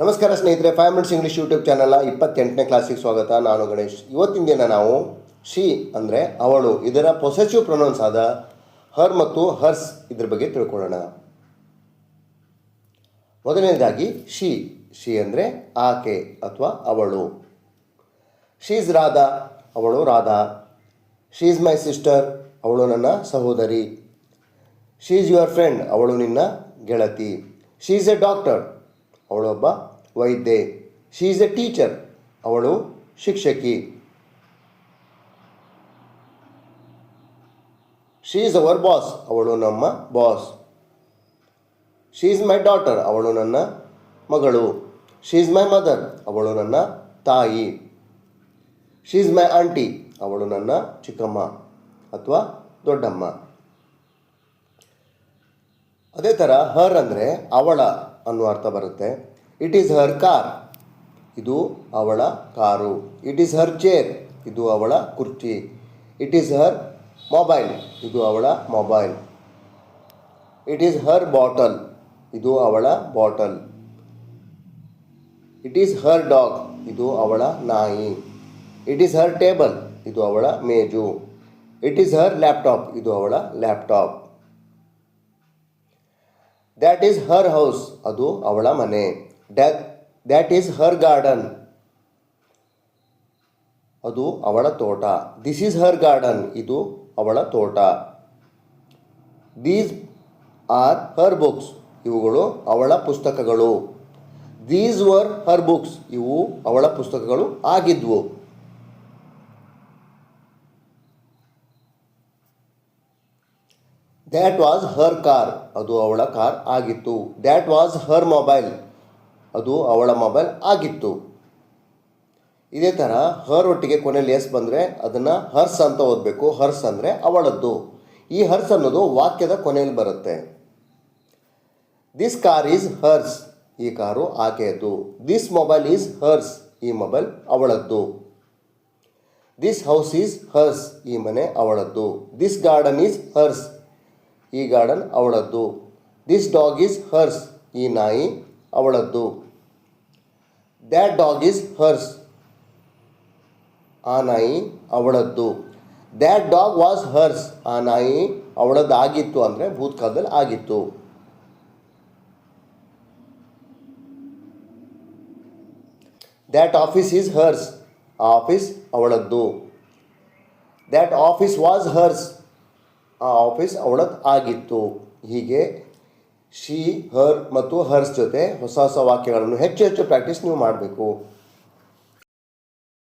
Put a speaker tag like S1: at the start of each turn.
S1: ನಮಸ್ಕಾರ ಸ್ನೇಹಿತರೆ five minutes English YouTube ಚಾನಲ್ನ ಇಪ್ಪತ್ತೆಂಟನೇ ಕ್ಲಾಸಿಗೆ ಸ್ವಾಗತ. ನಾನು ಗಣೇಶ್. ಇವತ್ತಿನ ದಿನ ನಾವು ಶಿ ಅಂದರೆ ಅವಳು, ಇದರ ಪೊಸೆಸಿವ್ ಪ್ರೊನೌನ್ಸ್ ಆದ ಹರ್ ಮತ್ತು ಹರ್ಸ್ ಇದ್ರ ಬಗ್ಗೆ ತಿಳ್ಕೊಳ್ಳೋಣ. ಮೊದಲನೇದಾಗಿ ಶಿ ಶಿ ಅಂದರೆ ಆಕೆ ಅಥವಾ ಅವಳು. ಶೀಸ್ ರಾಧಾ ಅವಳು ರಾಧಾ. ಶೀಸ್ ಮೈ ಸಿಸ್ಟರ್ ಅವಳು ನನ್ನ ಸಹೋದರಿ. ಶೀಸ್ ಯುವರ್ ಫ್ರೆಂಡ್ ಅವಳು ನಿನ್ನ ಗೆಳತಿ. ಶೀಸ್ ಎ ಡಾಕ್ಟರ್ ಅವಳೊಬ್ಬ ವೈದ್ಯೆ. ಶೀಸ್ ಎ ಟೀಚರ್ ಅವಳು ಶಿಕ್ಷಕಿ. ಶೀಸ್ ಅವರ್ ಬಾಸ್ ಅವಳು ನಮ್ಮ ಬಾಸ್ ಶೀಸ್ ಮೈ ಡಾಟರ್ ಅವಳು ನನ್ನ ಮಗಳು. ಶೀಸ್ ಮೈ ಮದರ್ ಅವಳು ನನ್ನ ತಾಯಿ. ಶೀಸ್ ಮೈ ಆಂಟಿ ಅವಳು ನನ್ನ ಚಿಕ್ಕಮ್ಮ ಅಥವಾ ದೊಡ್ಡಮ್ಮ. ಅದೇ ಥರ ಹರ್ ಅಂದರೆ ಅವಳ ಅನ್ನುವ ಅರ್ಥ ಬರುತ್ತೆ. ಇಟ್ ಈಸ್ ಹರ್ ಕಾರ್ ಇದು ಅವಳ car. It is her chair ಇದು ಅವಳ ಕುರ್ಚಿ. ಇಟ್ ಈಸ್ ಹರ್ ಮೊಬೈಲ್ ಇದು ಅವಳ mobile it is her bottle ಇದು ಅವಳ bottle it is her dog ಇದು ಅವಳ ನಾಯಿ. ಇಟ್ ಈಸ್ ಹರ್ ಟೇಬಲ್ ಇದು ಅವಳ ಮೇಜು. ಇಟ್ ಈಸ್ ಹರ್ ಲ್ಯಾಪ್ಟಾಪ್ ಇದು ಅವಳ laptop that is her house ಅದು ಅವಳ ಮನೆ. That that is her garden ಅದು ಅವಳ ತೋಟ. ದಿಸ್ ಈಸ್ ಹರ್ ಗಾರ್ಡನ್ ಇದು ಅವಳ ತೋಟ. ದೀಸ್ ಆರ್ ಹರ್ ಬುಕ್ಸ್ ಇವುಗಳು ಅವಳ ಪುಸ್ತಕಗಳು. ದೀಸ್ ವರ್ ಹರ್ ಬುಕ್ಸ್ ಇವು ಅವಳ ಪುಸ್ತಕಗಳು ಆಗಿದ್ವು. ದ್ಯಾಟ್ ವಾಸ್ ಹರ್ ಕಾರ್ ಅದು ಅವಳ ಕಾರ್ ಆಗಿತ್ತು. ದ್ಯಾಟ್ ವಾಸ್ ಹರ್ ಮೊಬೈಲ್ ಅದು ಅವಳ ಮೊಬೈಲ್ ಆಗಿತ್ತು. ಇದೇ ಥರ ಹರ್ ಒಟ್ಟಿಗೆ ಕೊನೆಯಲ್ಲಿ ಎಸ್ ಬಂದರೆ ಅದನ್ನು ಹರ್ಸ್ ಅಂತ ಓದಬೇಕು. ಹರ್ಸ್ ಅಂದರೆ ಅವಳದ್ದು. ಈ ಹರ್ಸ್ ಅನ್ನೋದು ವಾಕ್ಯದ ಕೊನೆಯಲ್ಲಿ ಬರುತ್ತೆ. ದಿಸ್ ಕಾರ್ ಈಸ್ ಹರ್ಸ್ ಈ ಕಾರು ಆಕೆಯದ್ದು. ದಿಸ್ ಮೊಬೈಲ್ ಈಸ್ ಹರ್ಸ್ ಈ ಮೊಬೈಲ್ ಅವಳದ್ದು. ದಿಸ್ ಹೌಸ್ ಈಸ್ ಹರ್ಸ್ ಈ ಮನೆ ಅವಳದ್ದು. ದಿಸ್ ಗಾರ್ಡನ್ ಈಸ್ ಹರ್ಸ್ ಈ ಗಾರ್ಡನ್ ಅವಳದ್ದು. ದಿಸ್ ಡಾಗ್ ಈಸ್ ಹರ್ಸ್ ಈ ನಾಯಿ ಅವಳದ್ದು. ದ್ಯಾಟ್ ಡಾಗ್ ಈಸ್ ಹರ್ಸ್ ಆ ನಾಯಿ ಅವಳದ್ದು. ದ್ಯಾಟ್ ಡಾಗ್ ವಾಸ್ ಹರ್ಸ್ ಆ ನಾಯಿ ಅವಳದ್ದು ಆಗಿತ್ತು ಅಂದರೆ ಭೂತಕಾಲದಲ್ಲಿ ಆಗಿತ್ತು. ದ್ಯಾಟ್ ಆಫೀಸ್ ಈಸ್ ಹರ್ಸ್ ಆ ಆಫೀಸ್ ಅವಳದ್ದು. ದ್ಯಾಟ್ ಆಫೀಸ್ ವಾಸ್ ಹರ್ಸ್ ಆ ಆಫೀಸ್ ಅವಳದ್ದು ಆಗಿತ್ತು. ಹೀಗೆ ಶಿ ಹರ್ ಮತ್ತು ಹರ್ಸ್ ಜೊತೆ ಹೊಸ ಹೊಸ ವಾಕ್ಯಗಳನ್ನು ಹೆಚ್ಚು ಹೆಚ್ಚು ಪ್ರಾಕ್ಟೀಸ್ ನೀವು ಮಾಡಬೇಕು.